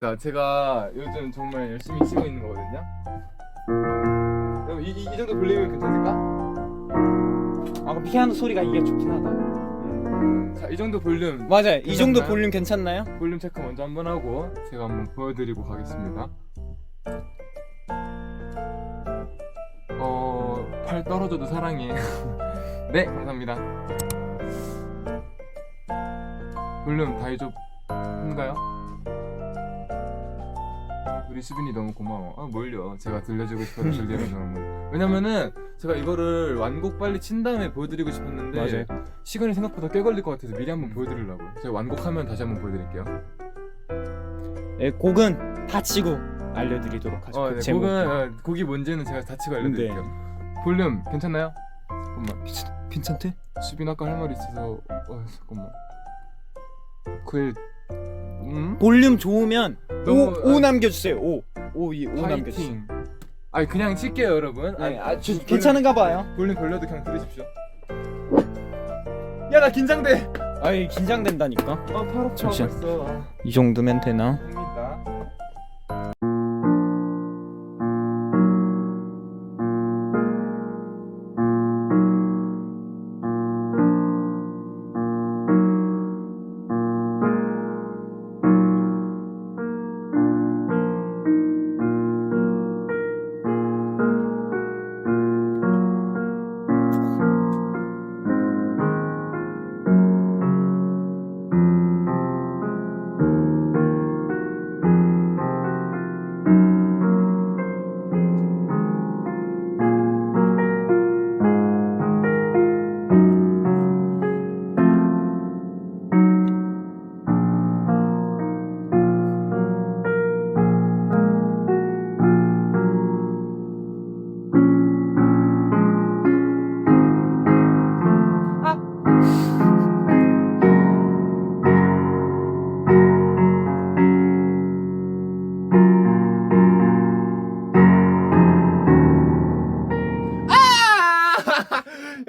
자, 제가 요즘 정말 열심히 치고 있는 거거든요. 그럼 이, 이, 이 정도 볼륨이면 괜찮을까? 아그 피아노 소리가 이게 좋긴 하다. 자, 이 정도 볼륨 맞아요. 이 정도 괜찮나요? 볼륨 괜찮나요? 볼륨 체크 먼저 한번 하고 제가 한번 보여드리고 가겠습니다. 어, 팔 떨어져도 사랑해. 네, 감사합니다. 볼륨 다이좁인가요? 우리 수빈이 너무 고마워. 아, 뭘요? 제가 들려주고 싶어서 들리면 너무. 왜냐면은 제가 이거를 완곡 빨리 친 다음에 보여드리고 싶었는데. 시간이 생각보다 꽤 걸릴 것 같아서 미리 한번 보여드리려고요. 제가 완곡하면 다시 한번 보여드릴게요. 네, 곡은 다 치고 알려드리도록 하죠. 어, 그 네, 제목. 곡은 어, 곡이 뭔지는 제가 다 치고 알려드릴게요. 볼륨 괜찮나요? 잠깐만. 괜찮대? 수빈 아까 할 말이 있어서 어, 잠깐만. 그의 음? 볼륨 좋으면 너무- 5, 5 남겨주세요. 5. 5, 2, 5 남겨주세요. 파이팅. 아니 그냥 칠게요 여러분. 네, 아, 저, 볼륨- 괜찮은가 봐요. 볼륨 돌려도 그냥 들으십시오. 야 나 긴장돼. 아이 긴장된다니까. 아, 팔 아파 잠시만. 벌써. 이 정도면 되나?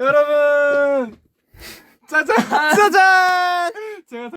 여러분! 짜잔! 짜잔! 제가